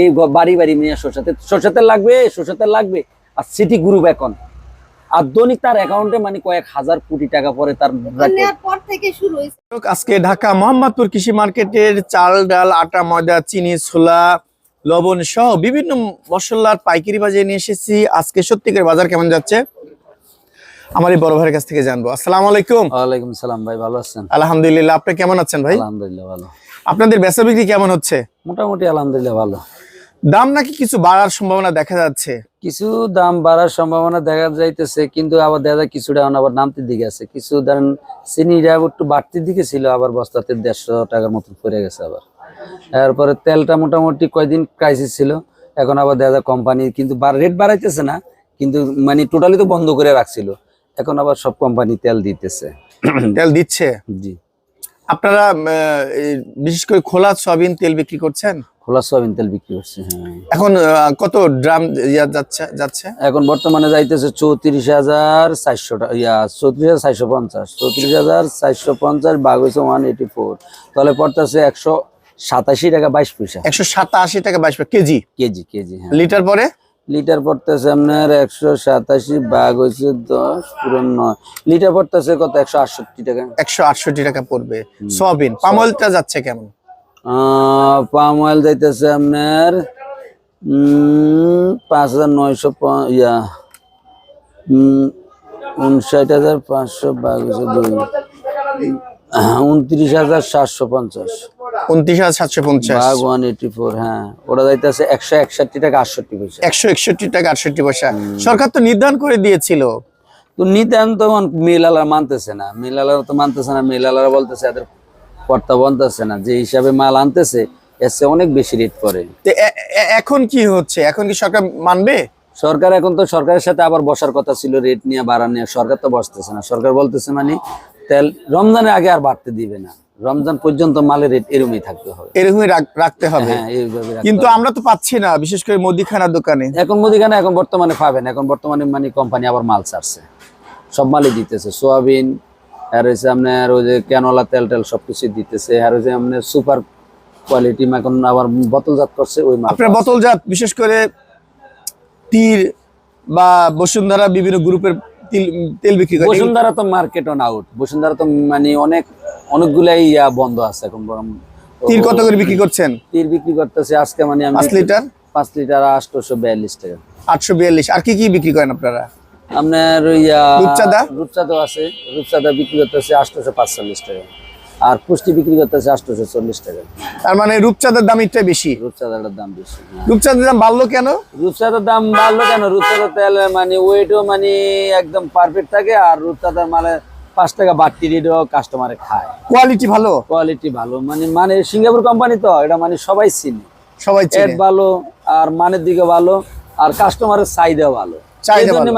এই বাড়ি বাড়ি নিয়ে সরষেতে সরষেতে লাগবে সরষেতে লাগবে আর সিটি গ্রুপ এখন। আর তার অ্যাকাউন্টে মানে কয়েক হাজার কোটি টাকা পরে তার পর থেকে শুরু হয়েছে। আজকে ঢাকা মোহাম্মদপুর কৃষি মার্কেটের চাল ডাল আটা ময়দা চিনি ছোলা লবণ সহ বিভিন্ন মশলার পাইকারি বাজারে নিয়ে এসেছি। আজকে সত্যিকার বাজার কেমন যাচ্ছে? আমার এই বড় ভাইয়ের কাছ থেকে জানব। আসসালামু আলাইকুম। ওয়ালাইকুম সালাম ভাই ভালো আছেন? আলহামদুলিল্লাহ আপনি কেমন আছেন ভাই? আলহামদুলিল্লাহ ভালো। আপনাদের বেচা বিক্রি কেমন হচ্ছে? মোটামুটি আলহামদুলিল্লাহ ভালো। দাম নাকি কিছু বাড়ার সম্ভাবনা দেখা যাচ্ছে? কিছু দাম বাড়ার সম্ভাবনা দেখা যাইতেছে কিন্তু আবার দেখা যায় কিছুটা এখন আবার নামতির দিকে আছে। কিছু ধরেন চিনিটা একটু বাড়তির দিকে ছিল আবার বস্তাতে দেড়শো টাকার মতো পড়ে গেছে আবার। তারপরে তেলটা মোটামুটি কয়দিন ক্রাইসিস ছিল এখন আবার দেখা যায় কোম্পানি কিন্তু রেট বাড়াইতেছে না কিন্তু মানে টোটালি তো বন্ধ করে রাখছিল। এখন আবার সব কোম্পানি তেল দিতেছে। তেল দিচ্ছে? জি। আপনারা বিশেষ করে খোলা সয়াবিন তেল বিক্রি করছেন? খোলা সয়াবিন তেল বিক্রি করছে হ্যাঁ। এখন কত ড্রাম যাচ্ছে যাচ্ছে? এখন বর্তমানে যাইতেছে চৌত্রিশ হাজার চারশো ইয়া চৌত্রিশ হাজার চারশো পঞ্চাশ। চৌত্রিশ হাজার চারশো পঞ্চাশ বাঘ হয়েছে ওয়ান এইটি ফোর তাহলে পড়তেছে একশো সাতাশি টাকা বাইশ পয়সা। একশো সাতাশি টাকা বাইশ কেজি? কেজি কেজি হ্যাঁ। লিটার পরে? লিটার পড়তেছে আপনার একশো সাতাশি বাঘ হয়েছে দশ পুরো নয়। লিটার পড়তেছে কত? একশো আটষট্টি টাকা। একশো আটষট্টি টাকা পড়বে। সয়াবিন পামলটা যাচ্ছে কেমন? পাম অয়েল যাইতেছে আপনার পাঁচ হাজার নয়শো ইয়া উনষাট হাজার পাঁচশো বারোশো দুই। উনত্রিশ হাজার সাতশো পঞ্চাশ। উনত্রিশ হাজার সাতশো পঞ্চাশ। ওয়ান এইটি ফোর হ্যাঁ। যাইতেছে একশো একষট্টি টাকা আটষট্টি পয়সা। একশো একষট্টি টাকা আটষট্টি পয়সা। সরকার তো নির্ধারণ করে দিয়েছিল। তো নিতেন তো মিলালা মানতেছে না। মিলালারা তো মানতেছে না। মিলালারা বলতেছে এদের কর্তা না। যে হিসাবে মাল আনতেছে চেয়ে অনেক বেশি রেট এ- এখন কি হচ্ছে? এখন কি সরকার মানবে? সরকার এখন তো সরকারের সাথে আবার বসার কথা ছিল রেট নিয়ে বাড়া নিয়ে। সরকার তো বসতেছে না। সরকার বলতেছে মানে তেল রমজানের আগে আর বাড়তে দিবে না। রমজান পর্যন্ত মালের রেট এরমই থাকতে হবে। এরকমই রাখতে হবে। হ্যাঁ কিন্তু আমরা তো পাচ্ছি না বিশেষ করে মুদিখানার দোকানে। এখন মুদিখানা এখন বর্তমানে পাবেন এখন বর্তমানে মানে কোম্পানি আবার মাল ছাড়ছে। সব মালই দিতেছে সোয়াবিন আর হচ্ছে আপনার ওই যে ক্যানোলা তেল টেল সবকিছু দিতেছে আর হচ্ছে আপনার সুপার কোয়ালিটি এখন আবার বোতলজাত করছে ওই মাল আপনার বোতলজাত বিশেষ করে তীর বা বসুন্ধরা বিভিন্ন গ্রুপের তেল বিক্রি করে। বসুন্ধরা তো মার্কেট অন আউট বসুন্ধরা তো মানে অনেক অনেকগুলাই ইয়া বন্ধ আছে এখন বরং তীর কত করে বিক্রি করছেন? তীর বিক্রি করতেছে আজকে মানে আমি পাঁচ লিটার? পাঁচ লিটার আটশোশো বিয়াল্লিশ টাকা। আটশো বিয়াল্লিশ। আর কি কি বিক্রি করেন আপনারা? আপনার ইয়া রূপচাঁদা? রূপচাঁদা আছে। রূপচাঁদা বিক্রি করতেছে আটশোশো পাঁচচল্লিশ টাকা। আর পুষ্টি বিক্রি করতেছে আটশোশো চল্লিশ টাকা। তার মানে রূপচাঁদার দাম একটু বেশি? রূপচাঁদাটার দাম বেশি হ্যাঁ। রূপচাঁদার দাম বাড়লো কেন? রূপচাঁদার দাম বাড়লো কেন? রূপচাঁদার তেল মানে ওয়েটও মানে একদম পারফেক্ট থাকে আর রূপচাঁদার মানে পাঁচ টাকা বাড়তি রেটও কাস্টমারে খায়। কোয়ালিটি ভালো? কোয়ালিটি ভালো। মানে মানে সিঙ্গাপুর কোম্পানি তো এটা মানে সবাই চিনে। সবাই ভালো আর মানের দিকে ভালো আর কাস্টমারের চাহিদা ভালো।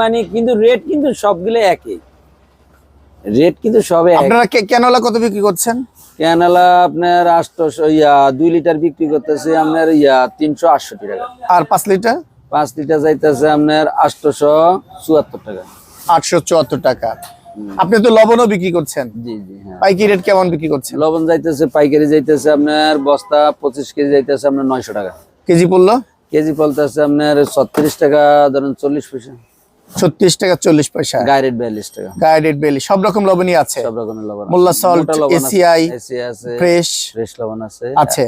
মানে কিন্তু রেট কিন্তু সবগুলো একই। রেট কিন্তু সবে আপনারা কত বিক্রি করছেন? ক্যানালা আপনার আটশোশো ইয়া দুই লিটার বিক্রি করতেছে আপনার ইয়া তিনশো আটষট্টি টাকা। আর পাঁচ লিটার? পাঁচ লিটার যাইতেছে আপনার আটশোশো চুয়াত্তর টাকা। আটশো চুয়াত্তর টাকা। আপনি তো লবণও বিক্রি করছেন। জি জি হ্যাঁ। পাইকি রেট কেমন বিক্রি করছেন? লবণ যাইতেছে পাইকারি যাইতেছে আপনার বস্তা পঁচিশ কেজি যাইতেছে আপনার নয়শো টাকা। কেজি পড়ল? কেজি পলতেছে আপনার ছত্রিশ টাকা ধরেন চল্লিশ পয়সা। ছত্রিশ টাকা চল্লিশ পয়সা। রেট বিয়াল্লিশ টাকা। রেট বেলি সব রকম লবণই আছে। সব রকমের লবণ। মোল্লা সল্ট, আছে ফ্রেশ ফ্রেশ লবণ আছে। আছে।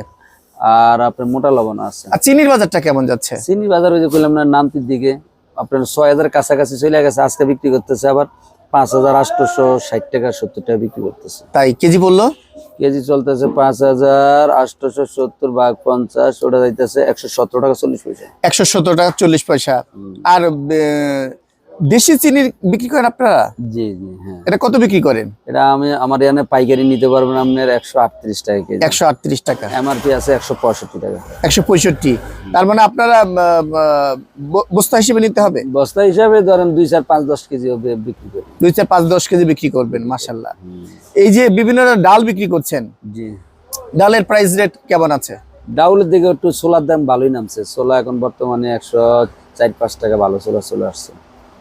আর আপনার মোটা লবণ আছে। আর চিনির বাজারটা কেমন যাচ্ছে? চিনি বাজার ওই যে কইলাম না নামতির দিকে। আপনার ছয় হাজার কাছাকাছি চলে গেছে আজকে বিক্রি করতেছে আবার পাঁচ হাজার আটশোশো ষাট টাকা সত্তর টাকা বিক্রি করতেছে। তাই কেজি বলল কেজি চলতেছে পাঁচ হাজার আটশোশো সত্তর ভাগ পঞ্চাশ ওটা যাইতেছে একশো সতেরো টাকা চল্লিশ পয়সা। একশো সত্তর টাকা চল্লিশ পয়সা। আর দেশি চিনি বিক্রি করেন আপনারা? জি জি হ্যাঁ। এটা কত বিক্রি করেন? এটা আমি আমার এখানে পাইকারি নিতে পারবেন আপনার একশো আটত্রিশ টাকা কেজি। একশো আটত্রিশ টাকা। এমআরপি আছে একশো পঁয়ষট্টি টাকা। একশো পঁয়ষট্টি। তার মানে আপনারা বস্তা হিসেবে নিতে হবে? বস্তা হিসাবে ধরেন দুই চার পাঁচ দশ কেজি হবে বিক্রি করি। দুই চার পাঁচ দশ কেজি বিক্রি করবেন মাসাল্লাহ এই যে বিভিন্ন ডাল বিক্রি করছেন জি। ডালের প্রাইস রেট কেমন আছে? ডাউলের দিকে একটু সোলার দাম ভালোই নামছে। সোলা এখন বর্তমানে একশো চার পাঁচ টাকা ভালো সোলা চলে আসছে।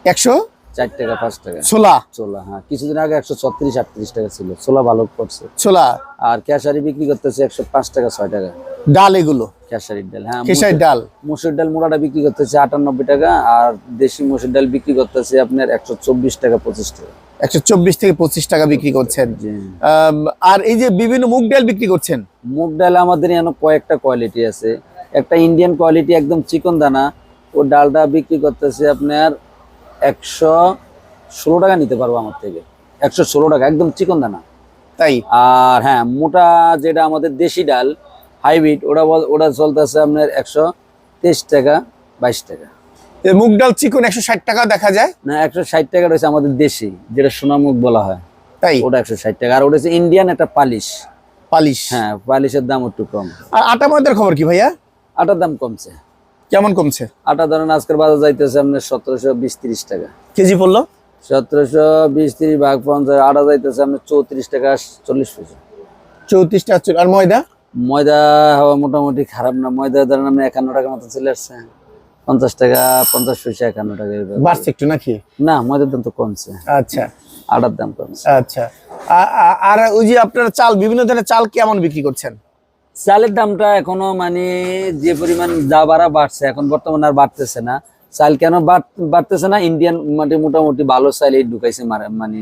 একশো চার টাকা পাঁচ টাকা। ছোলা হ্যাঁ কিছুদিন আগে একশো ছত্রিশ আটত্রিশ টাকা ছিল। ভালো আর ক্যাশারি বিক্রি করতেছে একশো পাঁচ টাকা ছয় টাকা। ডাল এগুলো? খেসারির ডাল হ্যাঁ খেসারির ডাল। মসুর ডাল মোড়াটা বিক্রি করতেছে আটানব্বই টাকা আর দেশি মসুর ডাল বিক্রি করতেছে আপনার একশো চব্বিশ টাকা পঁচিশ টাকা। একশো চব্বিশ থেকে পঁচিশ টাকা বিক্রি করছেন। আর এই যে বিভিন্ন মুগ ডাল বিক্রি করছেন? মুগ ডাল আমাদের এখানে কয়েকটা কোয়ালিটি আছে। একটা ইন্ডিয়ান কোয়ালিটি একদম চিকন দানা। ও ডালটা বিক্রি করতেছে আপনার একশো ষোলো টাকা নিতে পারব আমার থেকে। একশো ষোলো টাকা একদম চিকন দানা। তাই? আর হ্যাঁ মোটা যেটা আমাদের দেশি ডাল হাইব্রিড ওটা বল- ওটা চলতেছে আপনার একশো তেইশ টাকা বাইশ টাকা। মুগ ডাল চিকন একশো ষাট টাকা দেখা যায়? না একশো ষাট টাকা রয়েছে আমাদের দেশি যেটা সোনামুখ বলা হয়। তাই? ওটা একশো ষাট টাকা আর ওটা হচ্ছে ইন্ডিয়ান একটা পালিশ। পালিশ? হ্যাঁ পালিশের দাম একটু কম। আর আটা ময়দার খবর কি ভাইয়া? আটার দাম কমছে। কেমন কমছে? আটা ধরেন আজকের বাজার যাইতেছে আপনার সতেরোশো বিশ তিরিশ টাকা। কেজি পড়ল? সতেরোশো বিশ তিরিশ ভাগ পঞ্চাশ আটা যাইতেছে আপনার চৌত্রিশ টাকা চল্লিশ পয়সা। চৌত্রিশ টাকা আর ময়দা? ময়দা হওয়া মোটামুটি খারাপ না ময়দা ধরেন আপনি একান্ন টাকার মতো চলে আসছে। পঞ্চাশ টাকা পঞ্চাশ পয়সা একান্ন টাকা বাড়ছে একটু নাকি? না ময়দার দাম তো কমছে। আচ্ছা। আটার দাম কমছে। আচ্ছা। আর ওই যে আপনার চাল বিভিন্ন ধরনের চাল কেমন বিক্রি করছেন? চালের দামটা এখনও মানে যে পরিমাণ যা বাড়া বাড়ছে এখন বর্তমানে আর বাড়তেছে না। চাল কেন বাড়তেছে না? ইন্ডিয়ান মানে মোটামুটি ভালো চাল এই ঢুকাইছে মানে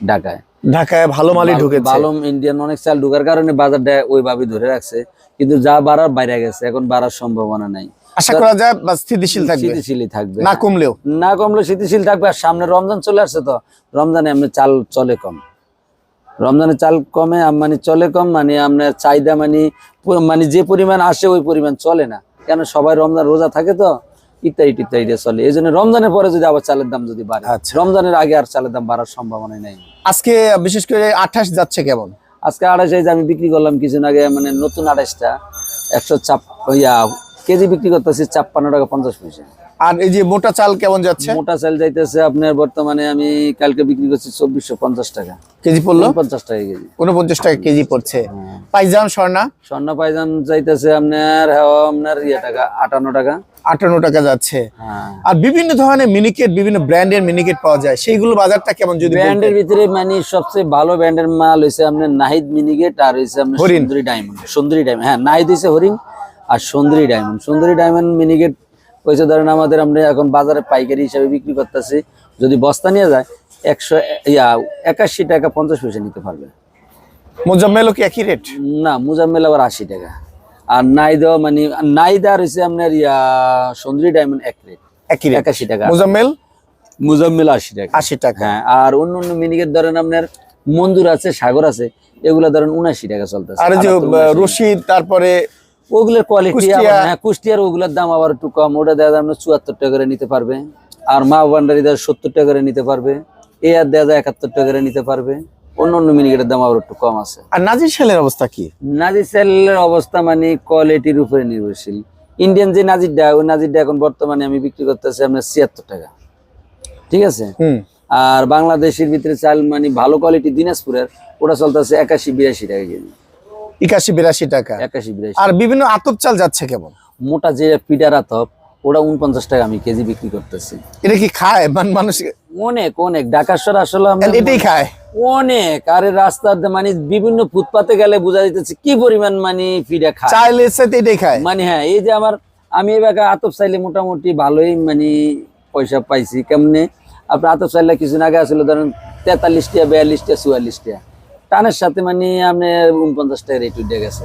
ঢাকায়। ঢাকায় ভালো মালই ঢুকেছে। ভালো ইন্ডিয়ান অনেক চাল ঢুকার কারণে বাজারটা ওইভাবে ধরে রাখছে কিন্তু যা বাড়ার বাইরে গেছে এখন বাড়ার সম্ভাবনা নাই। আশা করা যায় স্থিতিশীল থাকবে। স্থিতিশীলই থাকবে। না কমলেও। না কমলে স্থিতিশীল থাকবে আর সামনে রমজান চলে আসছে তো রমজানে এমনি চাল চলে কম। রমজানে চাল কমে মানে চলে কম মানে আপনার চাহিদা মানে মানে যে পরিমাণ আসে ওই পরিমাণ চলে না। কেন সবাই রমজান রোজা থাকে তো? ইত্যাদি ইত্যাদি চলে। এই জন্য রমজানের পরে যদি আবার চালের দাম যদি বাড়ে আচ্ছা। রমজানের আগে আর চালের দাম বাড়ার সম্ভাবনা নেই। আজকে বিশেষ করে আঠাশ যাচ্ছে কেমন? আজকে আড়াইশ আমি বিক্রি করলাম কিছুদিন আগে মানে নতুন আড়াইশটা একশো চাপ ইয়া কেজি বিক্রি করতেছি ছাপ্পান্ন টাকা পঞ্চাশ পয়সা। আর এই যে মোটা চাল কেমন যাচ্ছে? মোটা চাল যাইতেছে আপনার বর্তমানে আমি কালকে বিক্রি করছি চব্বিশশো পঞ্চাশ টাকা। কেজি পড়ল? পঞ্চাশ টাকা কেজি। উনপঞ্চাশ টাকা কেজি পড়ছে। পাইজাম স্বর্ণা? স্বর্ণ পাইজাম চাইতেছে আপনার হ্যাঁ আপনার ইয়ে টাকা আটান্ন টাকা। আটান্ন টাকা যাচ্ছে। হ্যাঁ। আর বিভিন্ন ধরনের মিনিকেট বিভিন্ন ব্র্যান্ডের মিনিকেট পাওয়া যায়। সেইগুলো বাজারটা কেমন যদি ব্র্যান্ডের ভিতরে মানে সবচেয়ে ভালো ব্র্যান্ডের মাল হয়েছে আপনার নাহিদ মিনিগেট আর হয়েছে আপনার হরিণ। সুন্দরী ডায়মন্ড সুন্দরী ডায়মন্ড হ্যাঁ নাহিদ হয়েছে হরিং আর সুন্দরী ডায়মন্ড সুন্দরী ডায়মন্ড মিনিগেট হয়েছে ধরেন আমাদের আমরা এখন বাজারে পাইকারি হিসাবে বিক্রি করতেছি যদি বস্তা নিয়ে যায় একশো ইয়া একাশি টাকা পঞ্চাশ পয়সা নিতে পারবে। মোজাম্মেলও কি একই রেট না মুজাম্মেল আবার আশি টাকা। আর নাইদা মানে নাইদা হচ্ছে আপনার ইয়া সুন্দরী ডায়মন্ড এক রেট একই রেট একাশি টাকা। মোজাম্মেল? মুজাম্মেল আশি টাকা। আশি টাকা। হ্যাঁ আর অন্য অন্য মিনিকেট ধরেন আপনার মঞ্জুর আছে সাগর আছে এগুলা ধরেন উনাশি টাকা চলতেছে। আর যে রশিদ তারপরে ওগুলোর কোয়ালিটি। হ্যাঁ কুষ্টিয়ার ওগুলোর দাম আবার একটু কম। ওটা দেওয়া যায় আপনার চুয়াত্তর টাকা করে নিতে পারবে। আর মা ভান্ডারি দেওয়া সত্তর টাকা করে নিতে পারবে। এ আর দেওয়া যায় একাত্তর টাকা করে নিতে পারবে। অন্য অন্য মিনিকেটের দাম আবার একটু কম আছে। আর নাজির সেলের অবস্থা কি? নাজির সেলের অবস্থা মানে কোয়ালিটির উপরে নির্ভরশীল। ইন্ডিয়ান যে নাজিরটা ওই নাজিরটা এখন বর্তমানে আমি বিক্রি করতেছি আপনার ছিয়াত্তর টাকা। ঠিক আছে? আর বাংলাদেশের ভিতরে চাল মানে ভালো কোয়ালিটি দিনাজপুরের ওটা চলতেছে একাশি বিরাশি টাকা কেজি। একাশি বিরাশি টাকা। একাশি বিরাশি আর বিভিন্ন আতপ চাল যাচ্ছে কেমন? মোটা যে পিডার আতপ ওটা উনপঞ্চাশ টাকা আমি কেজি বিক্রি করতেছি। এটা কি খায়? মান মানুষ অনেক অনেক। ঢাকাশ্বর আসলে আমরা এটাই খায়। অনেক। আরে রাস্তাতে মানে বিভিন্ন ফুটপাতে গেলে বোঝা যাইতেছে কি পরিমাণ মানে পিডা খায়। চাইলের সাথে এটাই খায়। মানে হ্যাঁ এই যে আমার আমি এবার আতপ চাইলে মোটামুটি ভালোই মানে পয়সা পাইছি। কেমনে? আপনার আতপ চাইলে কিছুদিন আগে আসলে ধরেন তেতাল্লিশ টাকা বিয়াল্লিশ টাকা চুয়াল্লিশ টাকা টানের সাথে মানে আপনার উনপঞ্চাশ টাকা রেট উঠে গেছে।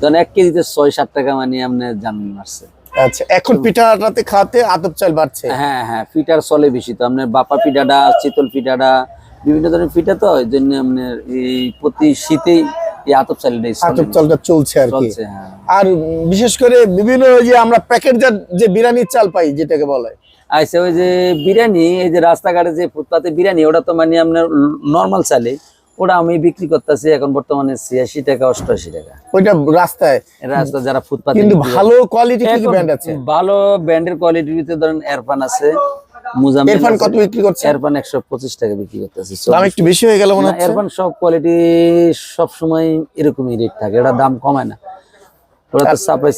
ধরেন এক কেজিতে ছয় সাত টাকা মানে আপনার জান মারছে আচ্ছা এখন পিঠাটাতে আতপ চাল বাড়ছে? হ্যাঁ হ্যাঁ চলে বেশি তো। আপনার বাপা পিঠাটা চিতল পিঠাটা বিভিন্ন ধরনের পিঠা তো ওই জন্য আপনার এই প্রতি শীতেই এই আতপ চালটাই আতপ চালটা চলছে আর কি। হ্যাঁ। আর বিশেষ করে বিভিন্ন যে আমরা প্যাকেটজাত যে বিরিয়ানির চাল পাই যেটাকে বলে। আচ্ছা ওই যে বিরিয়ানি এই যে রাস্তাঘাটে যে ফুটপাতে বিরিয়ানি ওটা তো মানে আপনার নর্মাল চালে ওটা আমি বিক্রি করতেছি এখন বর্তমানে ছিয়াশি টাকা অষ্টআশি টাকা। ওইটা রাস্তায়। রাস্তা যারা ফুটপাতে কিন্তু ভালো কোয়ালিটি কি ব্র্যান্ড আছে? ভালো ব্র্যান্ডের কোয়ালিটির ভিতরে ধরেন এরফান আছে মুজাম্মিল এরফান কত বিক্রি করছে? এরফান একশো পঁচিশ টাকা বিক্রি করতেছি দাম একটু বেশি হয়ে গেল মনে হচ্ছে? এরফান সব কোয়ালিটি সব সময় এরকমই রেট থাকে এটা দাম কমায় না। ওরা তো সাপ্লাই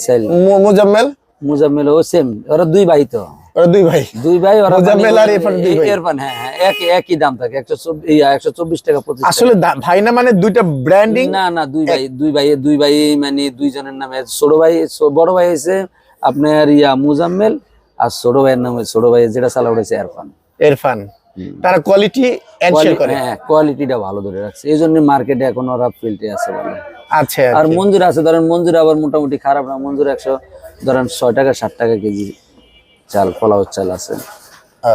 মোজাম্মেল? মুজাম্মিল ও সেম ওরা দুই ভাই তো। ওরা দুই ভাই। দুই ভাই ওরা মোজাম্মেল মানে আর ইরফান দুই ভাই। ইরফান হ্যাঁ হ্যাঁ একই একই দাম থাকে একশো চব্বিশ একশো চব্বিশ টাকা পঁচিশ আসলে ভাই না মানে দুইটা ব্র্যান্ডিং না না দুই ভাই দুই ভাই দুই ভাই মানে দুইজনের নামে ছোট ভাই বড় ভাই আপনার ইয়া মুজাম্মেল আর ছোট ভাইয়ের নাম ছোট ভাই যেটা চালা উঠেছে ইরফান। ইরফান। তারা কোয়ালিটি এনশিওর করে। হ্যাঁ কোয়ালিটিটা ভালো ধরে রাখছে। এই জন্য মার্কেটে এখন ওরা ফিল্টে আছে ভালো আচ্ছা আর মঞ্জুর আছে ধরেন মঞ্জুর আবার মোটামুটি খারাপ না। মঞ্জুর একশো ধরেন ছয় টাকা ষাট টাকা কেজি চাল ফলাওয়ার চাল আছে।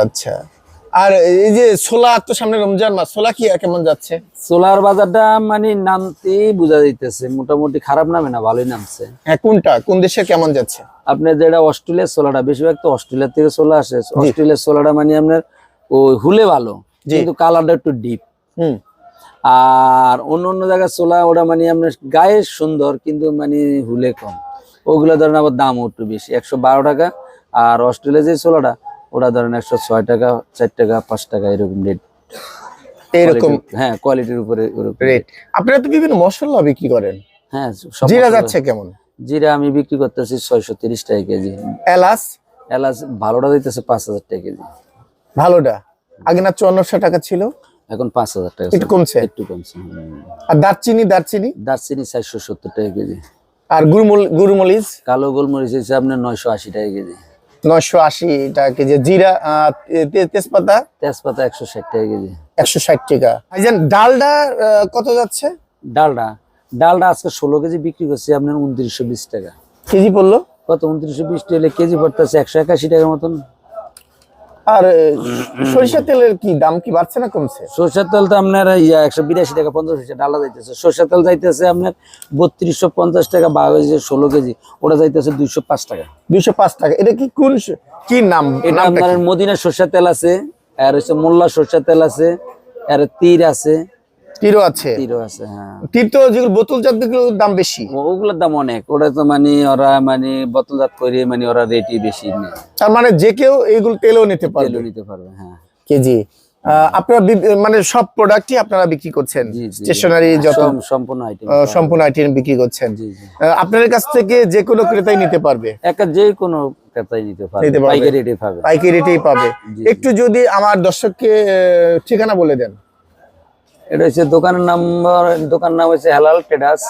আচ্ছা। আর এই যে ছোলা তো সামনে রমজান মাস ছোলা কি কেমন যাচ্ছে? সোলার বাজারটা মানে নামতেই বোঝা যাইতেছে মোটামুটি খারাপ নামে না ভালোই নামছে। হ্যাঁ কোনটা? কোন দেশে কেমন যাচ্ছে? আপনার যেটা অস্ট্রেলিয়ার সোলাটা বেশিরভাগ তো অস্ট্রেলিয়া থেকে সোলা আসে। অস্ট্রেলিয়ার সোলাটা মানে আপনার ওই হুলে ভালো কিন্তু কালারটা একটু ডিপ হুম। আর অন্য অন্য জায়গায় সোলা ওটা মানে আপনার গায়ে সুন্দর কিন্তু মানে হুলে কম। ওগুলো ধরেন আবার দামও একটু বেশি একশো বারো টাকা আর অস্ট্রেলিয়া যে সোলাটা ওটা ধরেন একশো ছয় টাকা চার টাকা পাঁচ টাকা এরকম রেট এইরকম হ্যাঁ কোয়ালিটির উপরে রেট আপনারা তো বিভিন্ন মশলা বিক্রি করেন। হ্যাঁ জিরা যাচ্ছে কেমন? জিরা আমি বিক্রি করতেছি ছয়শো তিরিশ টাকা কেজি। এলাচ? এলাচ ভালোটা দিতেছে পাঁচ হাজার টাকা কেজি। ভালোটা? আগে না চুয়ান্নশো টাকা ছিল? এখন পাঁচ হাজার টাকা একটু কমছে? একটু কমছে আর দারচিনি দারচিনি? দারচিনি চারশো সত্তর টাকা কেজি। আর গুরুমল গুরুমলিচ কালো গোলমরিচ হচ্ছে আপনার নয়শো আশি টাকা কেজি। নয়শো আশি টাকা কেজি। জিরা তেজপাতা? তেজপাতা একশো ষাট টাকা কেজি। একশো ষাট টাকা। ডালটা ডালডা কত যাচ্ছে? ডালটা ডালটা আজকে ষোলো কেজি বিক্রি করছি আপনার উনত্রিশশো বিশ টাকা। কেজি পড়ল? কত? উনত্রিশশো বিশ টাকা কেজি পড়তেছে একশো একাশি টাকার মতন। আর সরিষার তেলের কি দাম কি বাড়ছে না কমছে? সরষের তেল তো আপনার ইয়া একশো বিরাশি টাকা পঞ্চাশ পয়সা ডালা যাইতেছে। সরষের তেল যাইতেছে আপনার বত্রিশশো পঞ্চাশ টাকা বা কেজি ষোলো কেজি ওটা যাইতেছে দুইশো পাঁচ টাকা। দুইশো পাঁচ টাকা। এটা কি কোন কি নাম এটা আপনার মদিনা সরষের তেল আছে আর হচ্ছে মোল্লা সরষের তেল আছে আর তীর আছে। তীরও আছে। তীরও আছে হ্যাঁ। তীর তো যেগুলো বোতলজাত দাম বেশি। ওগুলোর দাম অনেক। ওটা তো মানে ওরা মানে বোতলজাত করে মানে ওরা রেটই বেশি তার মানে যে কেউ এইগুলো তেলও নিতে পারবে। নিতে পারবে হ্যাঁ। কেজি। আপনারা মানে সব প্রোডাক্টই আপনারা বিক্রি করছেন। স্টেশনারি যত সম্পূর্ণ আইটেম সম্পূর্ণ আইটেম বিক্রি করছেন। আপনাদের কাছ থেকে যে কোনো ক্রেতাই নিতে পারবে। একটা যে কোনো ক্রেতাই নিতে পারবে। নিতে পারবে। পাইকারি রেটে পাবে। পাইকারি রেটেই পাবে। একটু যদি আমার দর্শককে ঠিকানা বলে দেন। এটা হচ্ছে দোকানের নাম্বার, দোকান নাম হচ্ছে হেলাল ট্রেডার্স,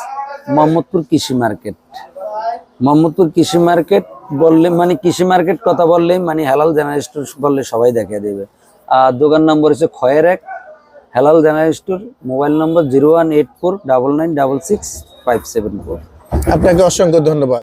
মোহাম্মদপুর কৃষি মার্কেট। মোহাম্মদপুর কৃষি মার্কেট বললে মানে কৃষি মার্কেট কথা বললে মানে হেলাল জেনারেল স্টোর বললে সবাই দেখে দেবে। আর দোকান নম্বর হচ্ছে খয়ের এক, Helal general store, mobile number zero one eight four double nine double six five seven four. আপনাকে অসংখ্য ধন্যবাদ।